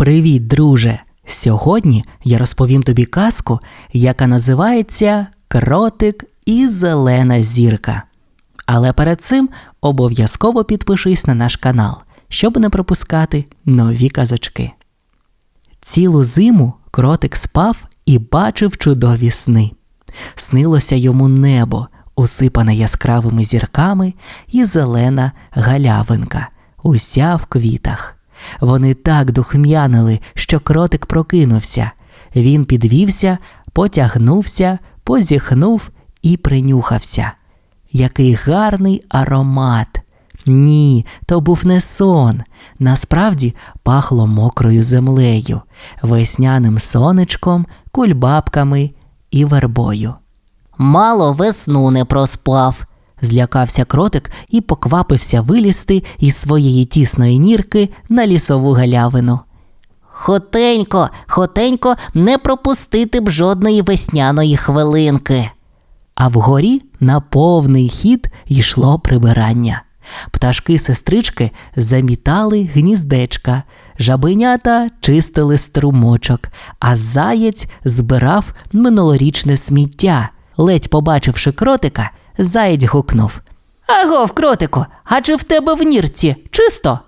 Привіт, друже! Сьогодні я розповім тобі казку, яка називається Кротик і Зелена зірка. Але перед цим обов'язково підпишись на наш канал, щоб не пропускати нові казочки. Цілу зиму кротик спав і бачив чудові сни. Снилося йому небо, усипане яскравими зірками, і зелена галявинка, уся в квітах. Вони так духм'янили, що кротик прокинувся. Він підвівся, потягнувся, позіхнув і принюхався. Який гарний аромат. Ні, то був не сон. Насправді пахло мокрою землею, весняним сонечком, кульбабками і вербою. Мало весну не проспав. Злякався кротик і поквапився вилізти із своєї тісної нірки на лісову галявину. Хотенько, хотенько не пропустити б жодної весняної хвилинки. А вгорі на повний хід йшло прибирання. Пташки-сестрички замітали гніздечка, жабенята чистили струмочок, а заєць збирав минулорічне сміття. Ледь побачивши кротика, заєць гукнув. Агов, кротику, а чи в тебе в нірці чисто?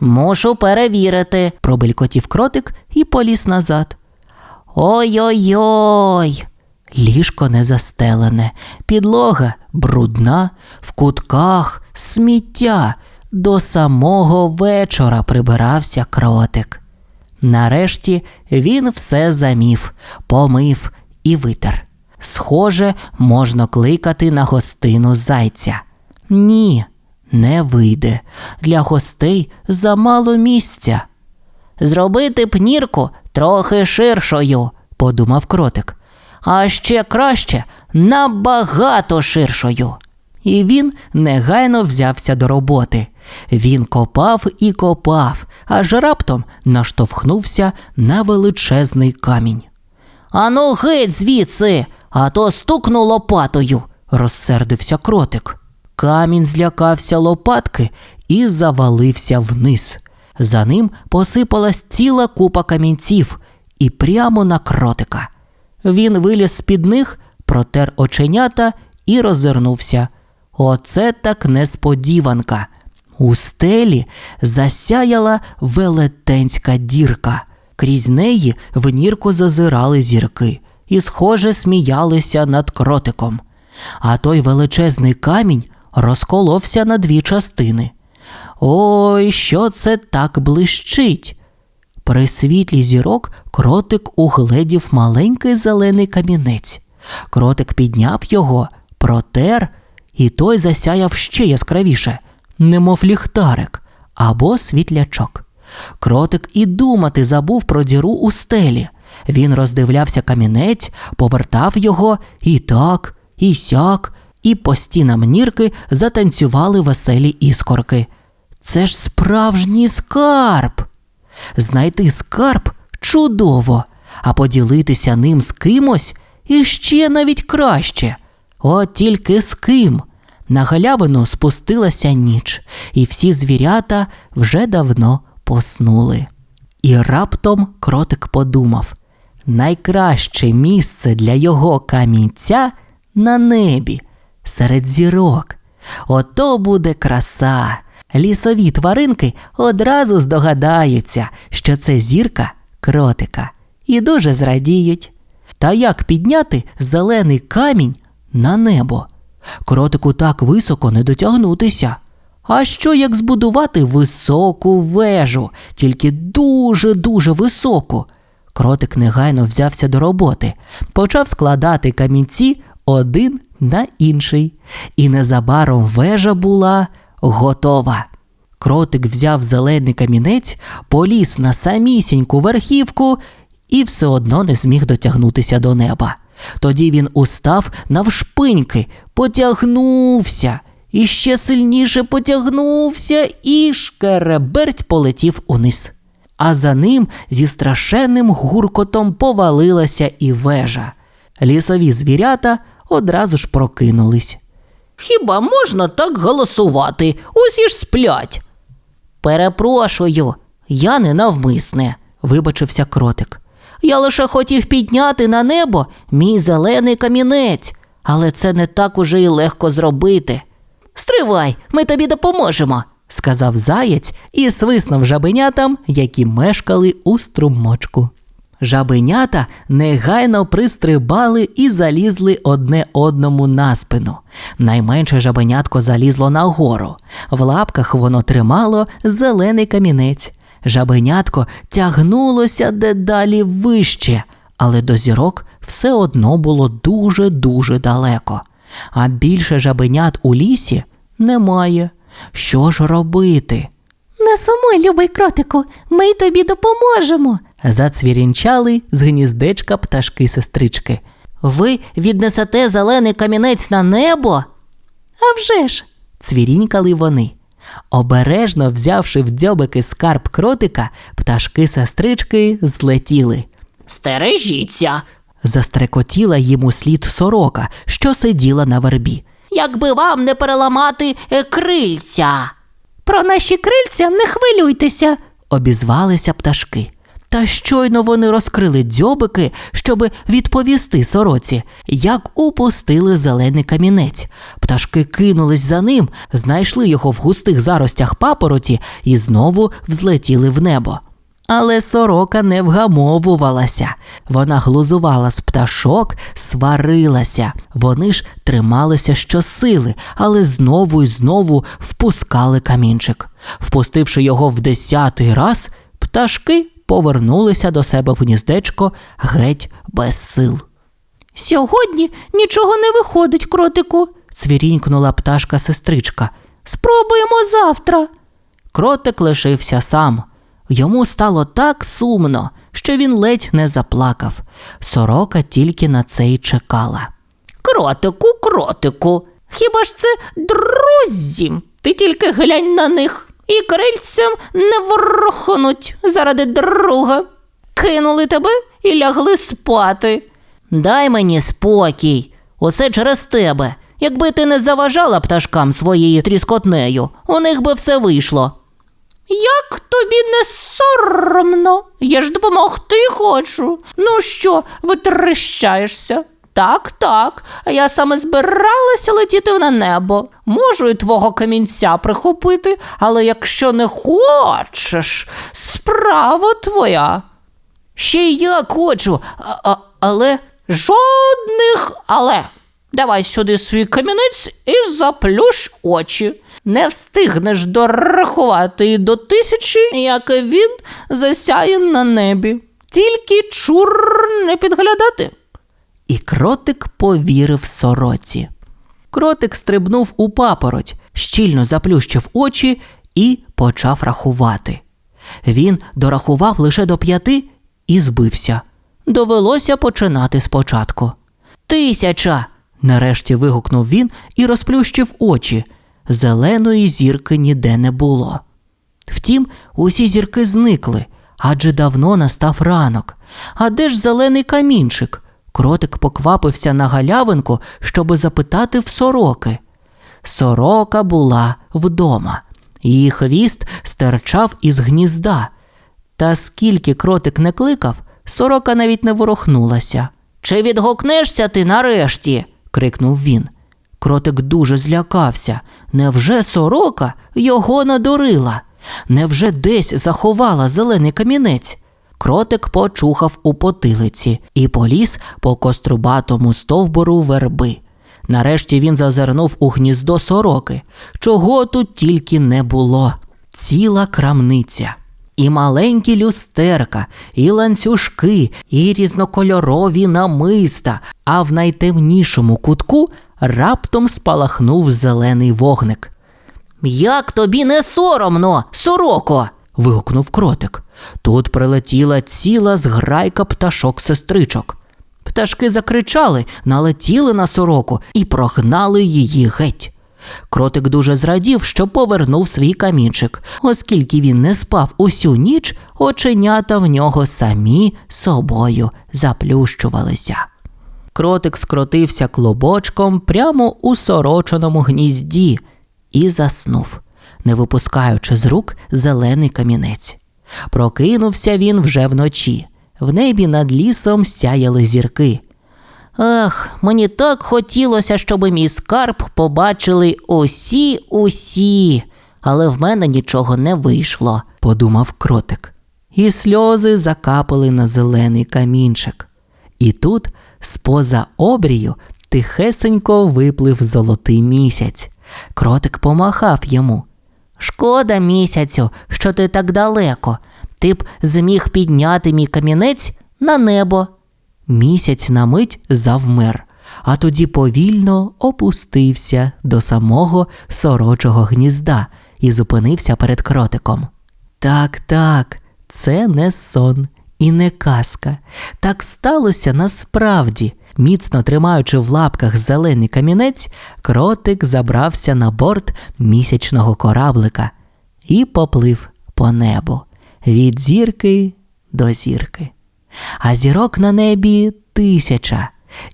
Мушу перевірити. Пробелькотів кротик і поліз назад. Ой-ой-ой. Ліжко не застелене, підлога брудна, в кутках сміття. До самого вечора прибирався кротик. Нарешті він все замів, помив і витер. Схоже, можна кликати на гостину зайця. Ні, не вийде. Для гостей замало місця. Зробити б нірку трохи ширшою, подумав кротик. а ще краще набагато ширшою. І він негайно взявся до роботи. Він копав і копав, аж раптом наштовхнувся на величезний камінь. Ану геть звідси, а то стукну лопатою. Розсердився кротик. Камінь злякався лопатки і завалився вниз. За ним посипалась ціла купа камінців і прямо на кротика. Він виліз з-під них, протер оченята і роззирнувся. Оце так несподіванка. У стелі засяяла велетенська дірка. Крізь неї в нірку зазирали зірки і, схоже, сміялися над кротиком. А той величезний камінь розколовся на дві частини. Ой, що це так блищить? При світлі зірок кротик угледів маленький зелений камінець. Кротик підняв його, протер, і той засяяв ще яскравіше, немов ліхтарик або світлячок. Кротик і думати забув про діру у стелі. Він роздивлявся камінець, повертав його і так, і сяк, і по стінам нірки затанцювали веселі іскорки. Це ж справжній скарб. Знайти скарб чудово, а поділитися ним з кимось іще навіть краще. От тільки з ким. На галявину спустилася ніч, і всі звірята вже давно поснули. І раптом кротик подумав найкраще місце для його камінця на небі, серед зірок. Ото буде краса. Лісові тваринки одразу здогадаються, що це зірка кротика, і дуже зрадіють. Та як підняти зелений камінь на небо? Кротику так високо не дотягнутися. А що як збудувати високу вежу, тільки дуже-дуже високу? Кротик негайно взявся до роботи, почав складати камінці один на інший, і незабаром вежа була готова. Кротик взяв зелений камінець, поліз на самісіньку верхівку і все одно не зміг дотягнутися до неба. Тоді він устав навшпиньки, потягнувся, і ще сильніше потягнувся, і шкереберть полетів униз. А за ним зі страшенним гуркотом повалилася і вежа. Лісові звірята одразу ж прокинулись. Хіба можна так голосувати? Усі ж сплять. Перепрошую, я не навмисне. вибачився кротик. Я лише хотів підняти на небо мій зелений камінець, але це не так уже й легко зробити. Стривай, ми тобі допоможемо, сказав заєць і свиснув жабенятам, які мешкали у струмочку. Жабенята негайно пристрибали і залізли одне одному на спину. Найменше жабенятко залізло нагору. В лапках воно тримало зелений камінець. Жабенятко тягнулося дедалі вище, але до зірок все одно було дуже-дуже далеко. А більше жабенят у лісі немає. Що ж робити? Не сумуй, любий кротику, ми тобі допоможемо. Зацвірінчали з гніздечка пташки-сестрички. Ви віднесете зелений камінець на небо? А вже ж, цвірінькали вони. Обережно взявши в дзьобики скарб кротика, пташки-сестрички злетіли. Стережіться. застрекотіла йому слід сорока, що сиділа на вербі. Якби вам не переламати е, крильця. про наші крильця не хвилюйтеся. обізвалися пташки. Та щойно вони розкрили дзьобики, щоби відповісти сороці, як упустили зелений камінець. Пташки кинулись за ним, знайшли його в густих заростях папороті і знову взлетіли в небо. Але сорока не вгамовувалася. Вона глузувала з пташок, сварилася. Вони ж трималися щосили, але знову і знову впускали камінчик. Впустивши його в десятий раз, пташки повернулися до себе в гніздечко геть без сил. Сьогодні нічого не виходить, кротику. Цвірінькнула пташка сестричка. Спробуємо завтра. Кротик лишився сам. Йому стало так сумно, що він ледь не заплакав. Сорока тільки на це й чекала. Кротику, кротику. Хіба ж це друзі? Ти тільки глянь на них і крильцям не ворохнуть заради друга. Кинули тебе і лягли спати. Дай мені спокій, усе через тебе. Якби ти не заважала пташкам своєю тріскотнею, у них би все вийшло. Як тобі не соромно? Я ж допомогти хочу. Ну що, витріщаєшся? Так, так, я саме збиралася летіти на небо. Можу і твого камінця прихопити, але якщо не хочеш, справа твоя. Ще й я хочу, а, а, але Жодних але. Давай сюди свій камінець і заплющ очі. Не встигнеш дорахувати до тисячі, як він засяє на небі. Тільки чур не підглядати. І кротик повірив сороці. Кротик стрибнув у папороть, щільно заплющив очі і почав рахувати. Він дорахував лише до п'яти і збився. Довелося починати спочатку. Тисяча. нарешті вигукнув він і розплющив очі. Зеленої зірки ніде не було. Втім, усі зірки зникли, адже давно настав ранок. А де ж зелений камінчик? Кротик поквапився на галявинку, щоби запитати в сороки. Сорока була вдома. Її хвіст стирчав із гнізда. Та скільки кротик не кликав, сорока навіть не ворухнулася. Чи відгукнешся ти нарешті? крикнув він. Кротик дуже злякався. Невже сорока його надурила? Невже десь заховала зелений камінець? Кротик почухав у потилиці і поліз по кострубатому стовбуру верби. Нарешті він зазирнув у гніздо сороки, чого тут тільки не було. Ціла крамниця. І маленькі люстерка, і ланцюжки, і різнокольорові намиста, а в найтемнішому кутку раптом спалахнув зелений вогник. Як тобі не соромно, сороко. вигукнув кротик. Тут прилетіла ціла зграйка пташок-сестричок. Пташки закричали, налетіли на сороку і прогнали її геть. Кротик дуже зрадів, що повернув свій камінчик, оскільки він не спав усю ніч, оченята в нього самі собою заплющувалися. Кротик скротився клобочком прямо у сороченому гнізді і заснув, не випускаючи з рук зелений камінець. Прокинувся він вже вночі. В небі над лісом сяяли зірки. Ах, мені так хотілося, щоб мій скарб побачили усі усі, але в мене нічого не вийшло, подумав кротик. І сльози закапали на зелений камінчик. І тут, споза обрію, тихесенько виплив золотий місяць. Кротик помахав йому. Шкода місяцю, що ти так далеко. Ти б зміг підняти мій камінець на небо. Місяць на мить завмер, а тоді повільно опустився до самого сорочого гнізда і зупинився перед кротиком. Так, так, це не сон і не казка. Так сталося насправді. Міцно тримаючи в лапках зелений камінець, кротик забрався на борт місячного кораблика і поплив по небу від зірки до зірки. А зірок на небі тисяча,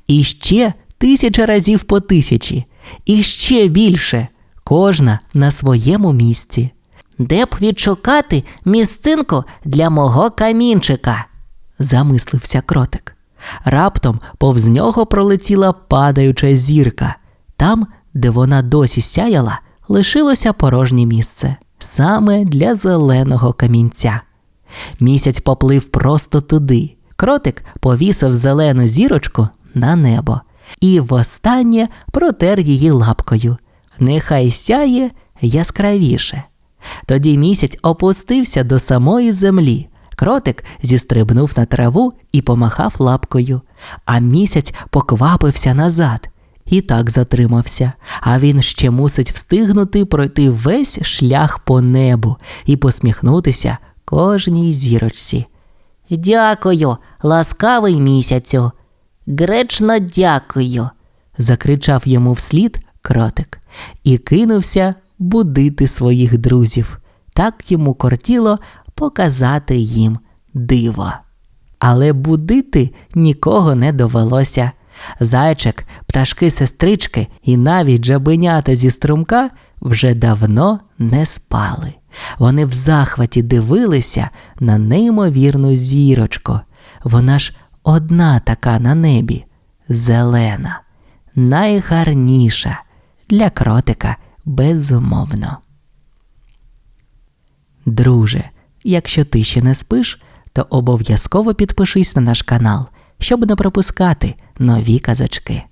і ще тисяча разів по тисячі, і ще більше, кожна на своєму місці. Де б відшукати місцинку для мого камінчика? замислився кротик. Раптом повз нього пролетіла падаюча зірка. Там, де вона досі сяяла, лишилося порожнє місце саме для зеленого камінця. Місяць поплив просто туди. Кротик повісив зелену зірочку на небо і востаннє протер її лапкою. Нехай сяє яскравіше. Тоді місяць опустився до самої землі. Кротик зістрибнув на траву і помахав лапкою, а місяць поквапився назад. І так затримався, а він ще мусить встигнути пройти весь шлях по небу і посміхнутися кожній зірочці. Дякую, ласкавий місяцю. Гречно дякую, закричав йому вслід кротик і кинувся будити своїх друзів. Так йому кортіло показати їм диво. Але будити нікого не довелося. Зайчик, пташки сестрички і навіть жабенята зі струмка вже давно не спали. Вони в захваті дивилися на неймовірну зірочку. Вона ж одна така на небі, зелена, найгарніша для кротика безумовно. Друже, якщо ти ще не спиш, то обов'язково підпишись на наш канал, щоб не пропускати нові казочки.